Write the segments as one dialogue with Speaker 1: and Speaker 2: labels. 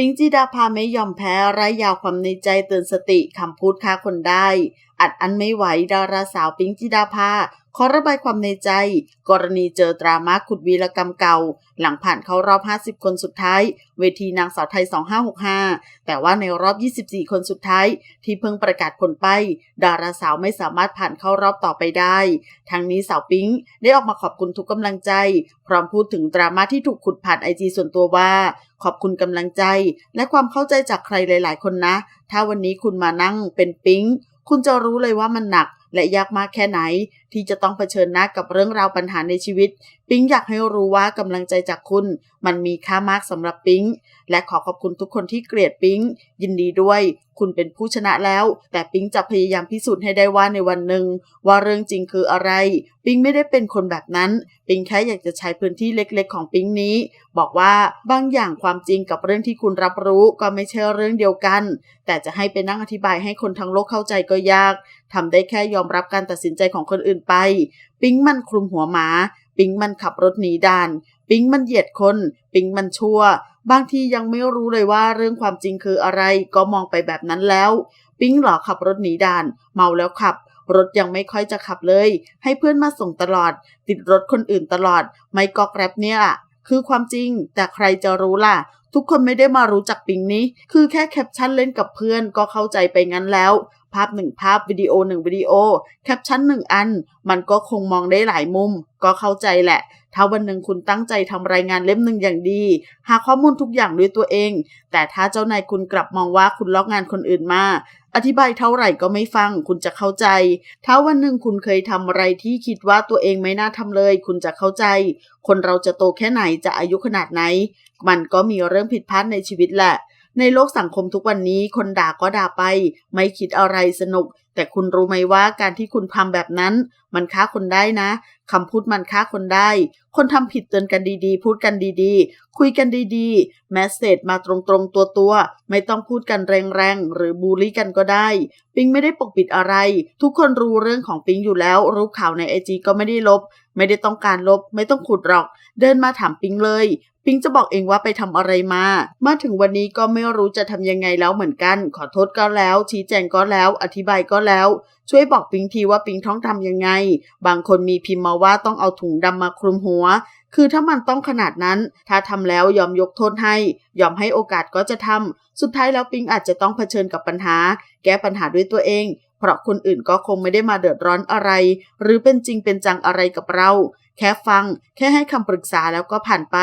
Speaker 1: ปิงจีดาพาไม่ยอมแพ้ไร้ยาวความในใจเตือนสติคำพูดฆ่าคนได้ อัดอันไม่ไหวดาราสาวปิงจีดาภาขอระบายความในใจ กรณีเจอดรามาขุดวีรกรรมเก่า หลังผ่านเข้ารอบ 50 คนสุดท้าย เวทีนางสาวไทย 2565 แต่ว่าในรอบ 24 คนสุดท้าย ที่เพิ่งประกาศผลไป ดาราสาวไม่สามารถผ่านเข้ารอบต่อไปได้ ทั้งนี้สาวปิงได้ออกมาขอบคุณทุกกำลังใจ พร้อมพูดถึงดราม่าที่ถูกขุดผ่านไอจีส่วนตัวว่า ขอบคุณกำลังใจ และความเข้าใจจากใครหลาย ๆ คนนะ ถ้าวันนี้คุณมานั่งเป็นปิ๊งคุณจะรู้เลยว่ามันหนัก และยากมากแค่ไหน ที่จะต้องเผชิญหน้ากับเรื่องราวปัญหาในชีวิต ปิ๊งอยากให้รู้ว่ากำลังใจจากคุณ มันมีค่ามากสำหรับปิ๊ง และขอขอบคุณทุกคนที่เกลียดปิ๊ง ยินดีด้วย คุณเป็นผู้ชนะแล้ว แต่ปิงจะพยายามพิสูจน์ให้ได้ว่าในวันหนึ่ง ว่าเรื่องจริงคืออะไร ปิงไม่ได้เป็นคนแบบนั้น ปิงแค่อยากจะใช้พื้นที่เล็กๆ ของปิงนี้ บอกว่าบางอย่างความจริงกับเรื่องที่คุณรับรู้ก็ไม่ใช่เรื่องเดียวกัน แต่จะให้ไปนั่งอธิบายให้คนทั้งโลกเข้าใจก็ยากทำได้แค่ยอมรับการตัดสินใจของคนอื่นไป ปิงมันคลุมหัวหมา ปิงมันขับรถหนีด่าน ปิ๊งมันเหยียดคน ปิ๊งมันชั่ว บางทียังไม่รู้เลยว่าเรื่องความจริงคืออะไรก็มองไปแบบนั้นแล้ว ปิ๊งหลอขับรถหนีด่าน เมาแล้วขับ รถยังไม่ค่อยจะขับเลย ให้เพื่อนมาส่งตลอด ติดรถคนอื่นตลอด ไม่ก็แกร็บเนี่ยคือความจริง แต่ใครจะรู้ล่ะทุกคนไม่ได้มารู้จักปิงนี้ คือแค่แคปชั่นเล่นกับเพื่อนก็เข้าใจไปงั้นแล้ว ภาพหนึ่งภาพวิดีโอหนึ่งวิดีโอ แคปชั่นหนึ่งอัน มันก็คงมองได้หลายมุม ก็เข้าใจแหละ ถ้าวันหนึ่งคุณตั้งใจทำรายงานเล่มหนึ่งอย่างดี หาข้อมูลทุกอย่างด้วยตัวเอง แต่ถ้าเจ้านายคุณกลับมองว่าคุณลอกงานคนอื่นมา อธิบายเท่าไหร่ก็ไม่ฟัง คุณจะเข้าใจ ถ้าวันหนึ่งคุณเคยทำอะไรที่คิดว่าตัวเองไม่น่าทำเลย คุณจะเข้าใจ คนเราจะโตแค่ไหนจะอายุขนาดไหน มันก็มีเรื่องผิดพลาดในชีวิตแหละ ในโลกสังคมทุกวันนี้คนด่าก็ด่าไป ไม่คิดอะไรสนุก แต่คุณรู้ไหมว่าการที่คุณทำแบบนั้น มันฆ่าคนได้นะคำพูดมันฆ่าคนได้ คนทำผิดเตือนกันดีๆ พูดกันดีๆ คุยกันดีๆ แมสเซจมาตรงๆ ตัวๆ ไม่ต้องพูดกันแรงๆ หรือบูลลี่กันก็ได้ ปิงไม่ได้ปกปิดอะไร ทุกคนรู้เรื่องของปิงอยู่แล้ว รูปข่าวในไอจีก็ไม่ได้ลบ ไม่ได้ต้องการลบ ไม่ต้องขุดหรอก เดินมาถามปิงเลย ปิงจะบอกเองว่าไปทำอะไรมา มาถึงวันนี้ก็ไม่รู้จะทำยังไงแล้วเหมือนกัน ขอโทษก็แล้ว ชี้แจงก็แล้ว อธิบายก็แล้ว ช่วยบอกปิงทีว่าปิงท้องทำยังไง บางคนมีพิมพ์มาว่าต้องเอาถุงดำมาคลุมหัว คือถ้ามันต้องขนาดนั้น ถ้าทำแล้วยอมยกโทษให้ ยอมให้โอกาสก็จะทำ สุดท้ายแล้วปิงอาจจะต้องเผชิญกับปัญหา แก้ปัญหาด้วยตัวเอง เพราะคนอื่นก็คงไม่ได้มาเดือดร้อนอะไร หรือเป็นจริงเป็นจังอะไรกับเรา แค่ฟัง แค่ให้คำปรึกษาแล้วก็ผ่านไป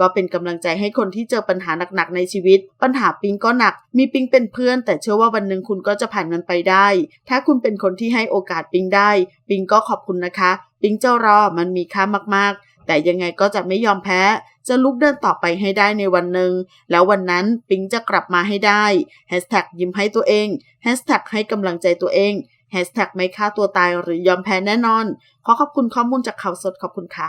Speaker 1: ก็เป็นกำลังใจให้คนที่เจอปัญหาหนักๆในชีวิต ปัญหาปิงก็หนัก มีปิงเป็นเพื่อน แต่เชื่อว่าวันหนึ่งคุณก็จะผ่านมันไปได้ ถ้าคุณเป็นคนที่ให้โอกาสปิงได้ ปิงก็ขอบคุณนะคะ ปิงเจ้ารอมันมีค่ามากๆ แต่ยังไงก็จะไม่ยอมแพ้ จะลุกเดินต่อไปให้ได้ในวันหนึ่ง แล้ววันนั้นปิงจะกลับมาให้ได้แฮชแท็กยิ้มให้ตัวเองแฮชแท็กให้กำลังใจตัวเองแฮชแท็กไม่ฆ่าตัวตายหรือยอมแพ้แน่นอน ขอขอบคุณข้อมูลจากข่าวสดขอบคุณค่ะ